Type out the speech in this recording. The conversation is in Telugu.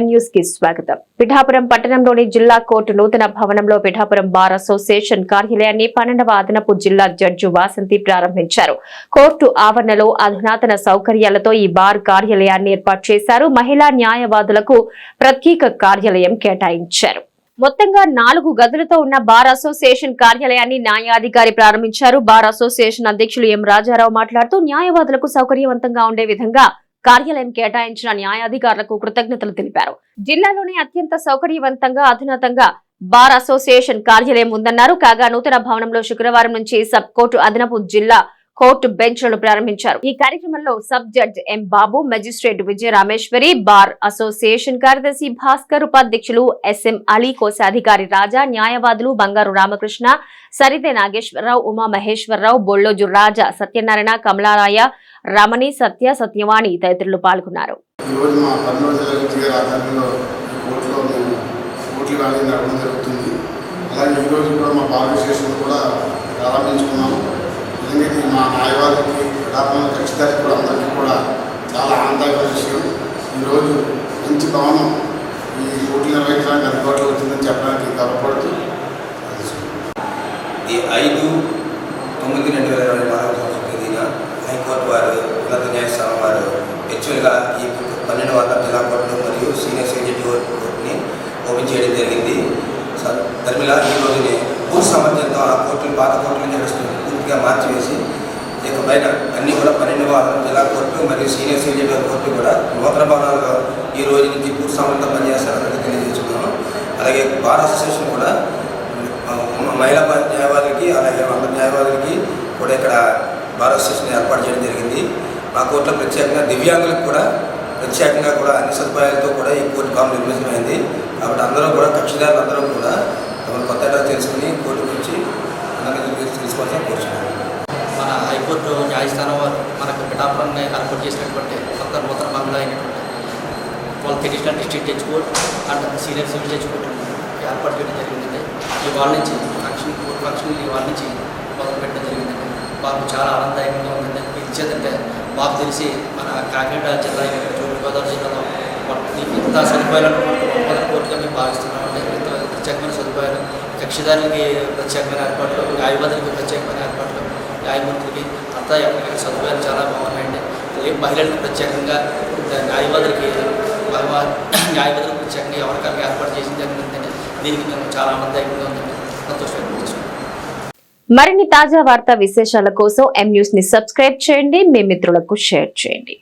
న్యూస్కి స్వాగతం. పిఠాపురం పట్టణంలోని జిల్లా కోర్టు నూతన భవనంలో పిఠాపురం బార్ అసోసియేషన్ కార్యాలయాన్ని పన్నెండవ అదనపు జిల్లా జడ్జి వాసంతి ప్రారంభించారు. కోర్టు ఆవరణలో అధునాతన సౌకర్యాలతో ఈ బార్ కార్యాలయాన్ని ఏర్పాటు చేశారు. మహిళా న్యాయవాదులకు ప్రత్యేక కార్యాలయం కేటాయించారు. మొత్తంగా నాలుగు గదులతో ఉన్న బార్ అసోసియేషన్ కార్యాలయాన్ని న్యాయాధికారి ప్రారంభించారు. బార్ అసోసియేషన్ అధ్యక్షులు ఎం రాజారావు మాట్లాడుతూ న్యాయవాదులకు సౌకర్యవంతంగా ఉండే విధంగా కార్యాలయం కేటాయించిన న్యాయాధికారులకు కృతజ్ఞతలు తెలిపారు. జిల్లాలోని అత్యంత సౌకర్యవంతంగా అధునాతంగా బార్ అసోసియేషన్ కార్యాలయం ఉందన్నారు. కాగా నూతన భవనంలో శుక్రవారం నుంచి సబ్ కోర్టు అదనపు జిల్లా కోర్టు బెంచ్లను ప్రారంభించారు. ఈ కార్యక్రమంలో sub judge M Babu magistrate Vijaya Rameshwari bar association కార్యదర్శి భాస్కర్ ఉపాధ్యక్షులు ఎస్ఎం అలీ కోశాధికారి రాజా న్యాయవాదులు బంగారు రామకృష్ణ సరితే నాగేశ్వరరావు ఉమా మహేశ్వరరావు బొళ్ళోజు రాజా సత్యనారాయణ కమలారాయ రమణి సత్య సత్యవాణి తదితరులు పాల్గొన్నారు. అలాగే ఈరోజు కూడా మా స్టేషన్ కూడా ప్రారంభించుకున్నాము. నిజంగా మా న్యాయవాదికి ప్రధాన ఖచ్చితంగా కూడా అందరికీ కూడా చాలా ఆనందకర విషయం ఈరోజు మంచి భవనం ఈ కోర్టులు నిర్వహించడానికి అందుబాటులో వచ్చిందని చెప్పడానికి గర్వపడుతూ ఈ ఐదు తొమ్మిది రెండు వేల ఇరవై నాలుగు సంవత్సరం తేదీన హైకోర్టు వారు ఉన్నత న్యాయస్థానం వారు యాక్చువల్గా ఈ పన్నెండు వందల జిల్లా కోర్టులు మరియు సీనియర్ సెక్రటరీ కోర్టుని ఓపెన్ చేయడం జరిగింది. స- ధర్మిల ఈ రోజుని భూ సామర్థ్యంతో ద్వారా కోర్టులు పాత కోర్టులు నడుస్తుంది పూర్తిగా మార్చివేసి ఇక పైన అన్ని కూడా పన్నెండు వారాలు జిల్లా కోర్టు మరియు సీనియర్ సిటిజన్ కోర్టు కూడా నూతన భవనాలుగా ఈ రోజు నుంచి పూర్తి సామర్థ్యంతో పనిచేస్తారని తెలియజేస్తున్నాను. అలాగే బార్ అసోసియేషన్ కూడా మహిళా న్యాయవాదులకి అలాగే వంద న్యాయవాదులకి కూడా ఇక్కడ బార్ అసోసియేషన్ ఏర్పాటు చేయడం జరిగింది. మా కోర్టులో ప్రత్యేకంగా దివ్యాంగులకు కూడా ప్రత్యేకంగా కూడా అన్ని సదుపాయాలతో కూడా ఈ కోర్టు కామ్ నిర్మితమైంది కాబట్టి అందరూ కూడా కక్షిదారులు అందరూ కూడా తమ కొత్త అడ్రస్ తెలుసుకుని కోర్టు గురించి అందరికీ తెలుసుకోవాల్సిన కోరుచున్నాను మన హైకోర్టు న్యాయస్థానం వారు మనకు పిఠాపురాన్ని ఏర్పాటు చేసినటువంటి కొత్త నూతన బంగ్లా అయినటువంటి వాళ్ళ traditional district judge court and senior civil judge court ఏర్పాటు చేయడం జరిగిందండి. ఈ వాళ్ళ నుంచి ఫంక్షన్ కోర్టు ఫంక్షన్ ఈ వాళ్ళ నుంచి మొదలు పెట్టడం జరిగిందండి. మాకు చాలా ఆనందదాయకంగా ఉందండి. ఇచ్చేదంటే మాకు తెలిసి మన కాకినాడ జిల్లా తూర్పుగోదావరి జిల్లాలో ఇంత సదుపాయాలను కోర్టుగా మేము భావిస్తున్నామండి. ప్రత్యేకమైన సదుపాయాలు కక్షిదారులకి ప్రత్యేకమైన ఏర్పాట్లు న్యాయవాదులకి ప్రత్యేకమైన ఏర్పాట్లు న్యాయమూర్తులకి అంతా ఎక్కడ సదుపాయాలు చాలా బాగున్నాయండి. మహిళలకు ప్రత్యేకంగా న్యాయవాదులకి న్యాయవాదులకు ప్రత్యేకంగా ఎవరికైనా ఏర్పాటు చేసిన జరిగిందండి దీనికి మేము చాలా ఆనందదాయకంగా ఉందండి. సంతోషంగా మరిన్ని తాజా వార్తా విశేషాల కోసం ఎం న్యూస్ని సబ్స్క్రైబ్ చేయండి. మీ మిత్రులకు షేర్ చేయండి.